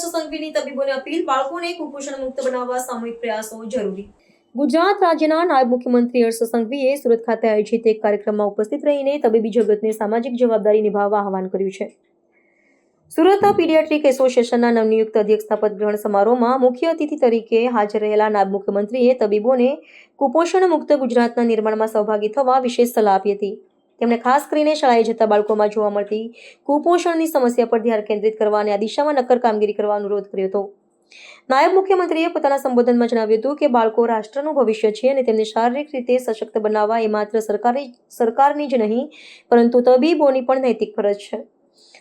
હર્ષ સંઘવીની તબીબોને appeal, બાળકોને કુપોષણ મુક્ત બનાવવા સામૂહિક પ્રયાસો જરૂરી. ગુજરાત રાજ્યના નાયબ મુખ્યમંત્રી હર્ષ સંઘવીએ સુરત ખાતે આયોજિત એક કાર્યક્રમમાં ઉપસ્થિત રહીને તબીબી જગતને સામાજિક જવાબદારી નિભાવવા આહવાન કર્યું છે. સુરત પીડિયાટ્રિક એસોસિએશનના નવનિયુક્ત અધ્યક્ષ શપથ ગ્રહણ સમારોહમાં મુખ્ય અતિથિ તરીકે હાજર રહેલા નાયબ મુખ્યમંત્રીએ તબીબોને કુપોષણ મુક્ત ગુજરાતના નિર્માણમાં સહભાગી થવા વિશેષ સલાહ આપી હતી. તેમણે ખાસ કરીને શાળાએ જતા બાળકોમાં જોવા મળતી કુપોષણની સમસ્યા પર ધ્યાન કેન્દ્રિત કરવા અને આ દિશામાં નક્કર કામગીરી કરવા અનુરોધ કર્યો હતો. નાયબ મુખ્યમંત્રીએ પોતાના સંબોધનમાં જણાવ્યું હતું કે બાળકો રાષ્ટ્રનું ભવિષ્ય છે અને તેમને શારીરિક રીતે સશક્ત બનાવવા એ માત્ર સરકારી, સરકારની જ નહીં, પરંતુ તબીબોની પણ નૈતિક ફરજ છે.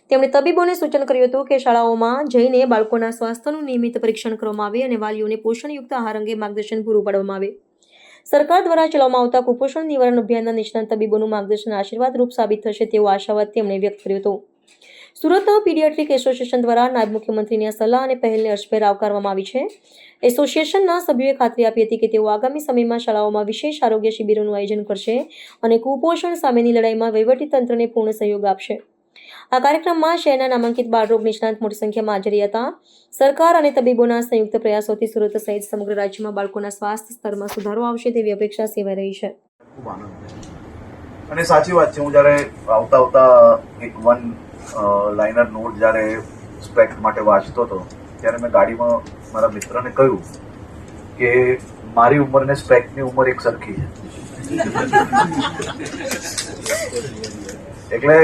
તેમણે તબીબોને સૂચન કર્યું હતું કે શાળાઓમાં જઈને બાળકોના સ્વાસ્થ્યનું નિયમિત પરીક્ષણ કરવામાં આવે અને વાલીઓને પોષણયુક્ત આહાર અંગે માર્ગદર્શન પૂરું પાડવામાં આવે. સરકાર દ્વારા ચલાવવામાં આવતા કુપોષણ નિવારણ અભિયાનના નિષ્ણાંત તબીબોનું માર્ગદર્શન આશીર્વાદરૂપ સાબિત થશે તેવો આશાવાદ તેમણે વ્યક્ત કર્યો હતો. સુરત પીડિયાટ્રિક એસોસિએશન દ્વારા નાયબ મુખ્યમંત્રીની સલાહ અને પહેલને હર્ષભેર આવકારવામાં આવી છે. એસોસિએશનના સભ્યોએ ખાતરી આપી હતી કે તેઓ આગામી સમયમાં શાળાઓમાં વિશેષ આરોગ્ય શિબિરોનું આયોજન કરશે અને કુપોષણ સામેની લડાઈમાં વહીવટીતંત્રને પૂર્ણ સહયોગ આપશે. આ કાર્યક્રમમાં શહેરના નામાંકિત બાળરોગ નિષ્ણાંત મોટી સંખ્યામાં હાજરી હતા. સરકાર અને તબીબોના સંયુક્ત પ્રયાસોથી સુરત સહિત સમગ્ર રાજ્યમાં બાળકોના સ્વાસ્થ્ય સ્તરમાં સુધારો આવશે તેવી અપેક્ષા સેવાઈ રહી છે. અને સાચી વાત છે, હું જ્યારે આવતા આવતા એક વન લાઇનર નોટ જ્યારે સ્પેક્ટ માટે વાંચતો હતો, ત્યારે મેં ગાડીમાં મારા મિત્રને કહ્યું કે મારી ઉંમર ને સ્પેક્ટની ઉંમર એક સરખી છે. એટલે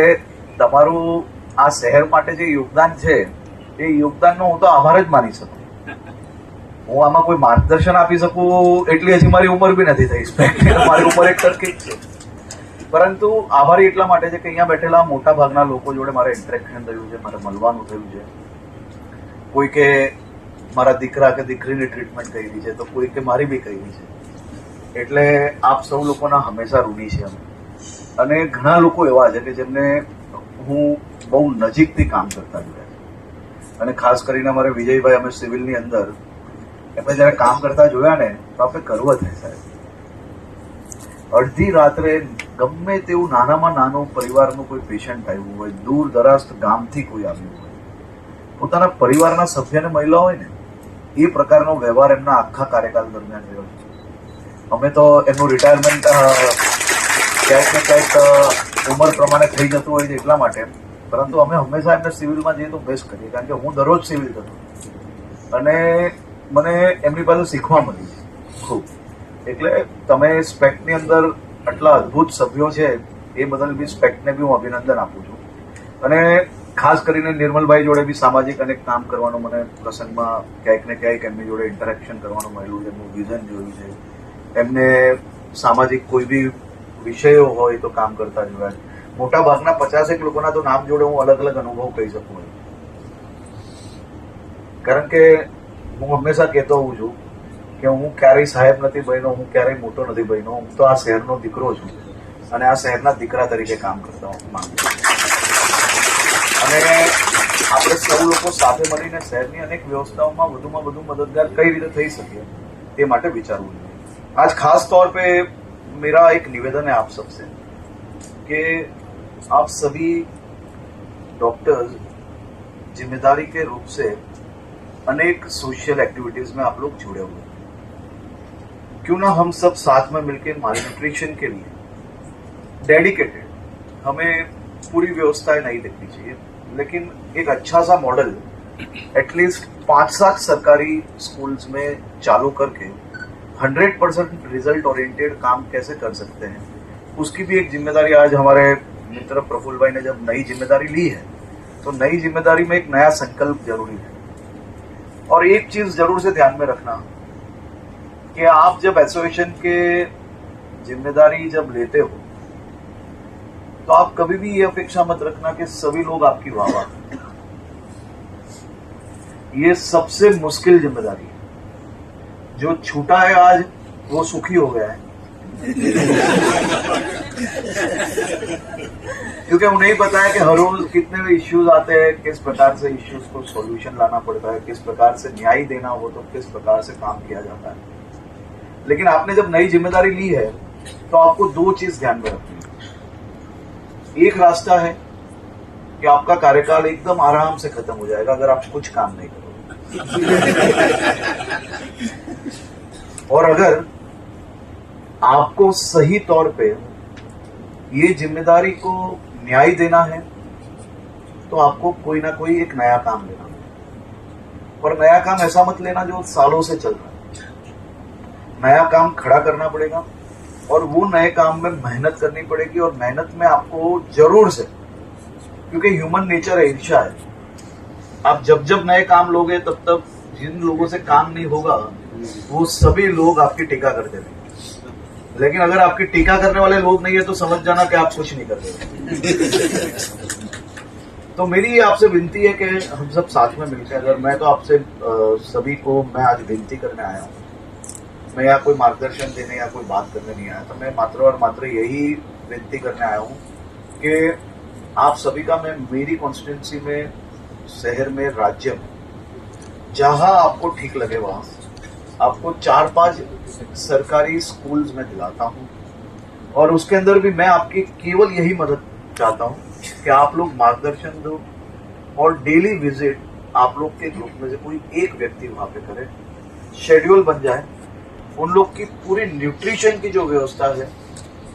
તમારું આ શહેર માટે જે યોગદાન છે, એ યોગદાનનો હું તો આભાર જ માની શકું. હું આમાં કોઈ માર્ગદર્શન આપી શકું એટલી હજી મારી ઉંમર બી નથી થઈ. મારી ઉંમર એક સરખી છે. પરંતુ આભારી એટલા માટે છે કે અહીંયા બેઠેલા મોટા ભાગના લોકો જોડે મારે ઇન્ટરેક્શન થયું છે, મારે મળવાનું થયું છે. કોઈ કે મારા દીકરા કે દીકરીની ટ્રીટમેન્ટ કરી છે, તો કોઈ કે મારી બી કરી છે. એટલે આપ સૌ લોકોના હંમેશા ઋણી છે અમે. અને ઘણા લોકો એવા છે કે જેમને હું બહુ નજીકથી કામ કરતા જોયા અને ખાસ કરીને અમારે વિજયભાઈ, અમે સિવિલની અંદર એમને જ્યારે કામ કરતા જોયા ને, તો આપણે ગર્વ થાય સાહેબ. અડધી રાત્રે ગમે તેવું નાનામાં નાનું પરિવારનું કોઈ પેશન્ટ આવ્યું હોય, દૂર દરાજ ગામથી કોઈ આવ્યું હોય, પોતાના પરિવારના સભ્યને મહિલા હોય ને, એ પ્રકારનો વ્યવહાર એમના આખા કાર્યકાળ દરમિયાન રહ્યો છે. અમે તો એમનું રિટાયરમેન્ટ ક્યાંક ને ક્યાંક ઉંમર પ્રમાણે થઈ જતું હોય છે એટલા માટે. પરંતુ અમે હંમેશા એમને સિવિલમાં જઈએ તો બેસ્ટ કરીએ. કારણ કે હું દરરોજ સિવિલ જતો અને મને એમની પાસે શીખવા મળી ખૂબ. એટલે તમે સ્પેક્ટની અંદર આટલા અદ્ભુત સભ્યો છે, એ બદલ બી સ્પેક્ટને બી હું અભિનંદન આપું છું. અને ખાસ કરીને નિર્મલભાઈ જોડે બી સામાજિક અનેક કામ કરવાનું મને પ્રસંગમાં ક્યાંક ને ક્યાંક એમની જોડે ઇન્ટરેક્શન કરવાનું મળ્યું છે. એમનું વિઝન જોયું છે. એમને સામાજિક કોઈ બી વિષયો હોય તો કામ કરતા જોયા છે મોટા ભાગના પચાસેક લોકોના તો નામ જોડે હું અલગ અલગ અનુભવ કહી શકું કારણ કે હું હંમેશા કહેતો હોઉં છું કે હું ક્યારેય સાહેબ નથી બન્યો હું ક્યારેય મોટો નથી બન્યો હું તો આ શહેરનો દીકરો છું અને આ શહેરના દીકરા તરીકે કામ કરતા માંગુ અને આપણે સૌ લોકો સાથે મળીને શહેરની અનેક વ્યવસ્થાઓમાં વધુમાં વધુ મદદગાર કઈ રીતે થઈ શકે તે માટે વિચારવું જોઈએ. આજ ખાસ તौर પે मेरा एक निवेदन है आप सबसे, कि आप सभी डॉक्टर्स ज़िम्मेदारी के रूप से अनेक सोशल एक्टिविटीज़ में आप लोग जुड़े हुए हैं। क्यों ना हम सब साथ में मिलकर मालन्यूट्रिशन के लिए डेडिकेटेड हमें पूरी व्यवस्थाएँ नहीं देखनी चाहिए, लेकिन एक अच्छा सा मॉडल एटलीस्ट पाँच सात सरकारी स्कूल्स में चालू करके हंड्रेड परसेंट रिज़ल्ट ओरिएंटेड काम कैसे कर सकते हैं? उसकी भी एक ज़िम्मेदारी आज हमारे मित्र प्रफुल्ल भाई ने जब नई ज़िम्मेदारी ली है तो नई ज़िम्मेदारी में एक नया संकल्प ज़रूरी है। और एक चीज़ ज़रूर से ध्यान में रखना कि आप जब एसोसिएशन के ज़िम्मेदारी जब लेते हो तो आप कभी भी ये अपेक्षा मत रखना कि सभी लोग आपकी वाह वाह ये सबसे मुश्किल ज़िम्मेदारी है। जो छूटा है आज, वो सुखी हो गया है। क्योंकि उन्हें पता है कि हर रोज कितने भी इश्यूज़ आते हैं, किस प्रकार से इश्यूज़ को सॉल्यूशन लाना पड़ता है, किस प्रकार से न्याय देना हो तो किस प्रकार से काम किया जाता है। लेकिन आपने जब नई ज़िम्मेदारी ली है तो आपको दो चीज़ ध्यान में रखनी है। एक रास्ता है कि आपका कार्यकाल एकदम आराम से खत्म हो जाएगा अगर आप कुछ काम नहीं करोगे। और अगर आपको सही तौर पे ये ज़िम्मेदारी को न्याय देना है तो आपको कोई ना कोई एक नया काम लेना और नया काम ऐसा मत लेना जो सालों से चल रहा है। नया काम खड़ा करना पड़ेगा और वो नए काम में मेहनत करनी पड़ेगी और मेहनत में आपको ज़रूर से, क्योंकि ह्यूमन नेचर है ईर्षा है। आप जब जब नए काम लोगे, तब तब जिन लोगों से काम नहीं होगा वो सभी लोग आपकी टीका करते रहेंगे लेकिन अगर आपकी टीका करने वाले लोग नहीं है तो समझ जाना कि आप कुछ नहीं कर रहे तो मेरी आपसे विनती है कि हम सब साथ में मिलकर, अगर मैं तो आपसे सभी को मैं आज विनती करने आया हूँ। मैं यहाँ कोई मार्गदर्शन देने या कोई बात करने नहीं आया तो मैं मात्र और मात्र यही विनती करने आया हूँ कि आप सभी का मैं मेरी कॉन्स्टिट्यूंसी में, शहर में, राज्य में, जहाँ आपको ठीक लगे वहाँ आपको चार पाँच सरकारी स्कूल्स में दिलाता हूँ। और उसके अंदर भी मैं आपकी केवल यही मदद चाहता हूँ कि आप लोग मार्गदर्शन दो और डेली विज़िट आप लोग के ग्रुप में से कोई एक व्यक्ति वहाँ पे करे, शेड्यूल बन जाए, उन लोग की पूरी न्यूट्रिशन की जो व्यवस्था है,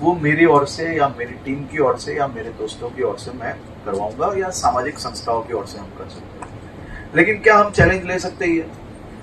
वो मेरी ओर से या मेरी टीम की ओर से या मेरे दोस्तों की ओर से मैं करवाऊँगा या सामाजिक संस्थाओं की ओर से हम कर सकते हैं। लेकिन क्या हम चैलेंज ले सकते ही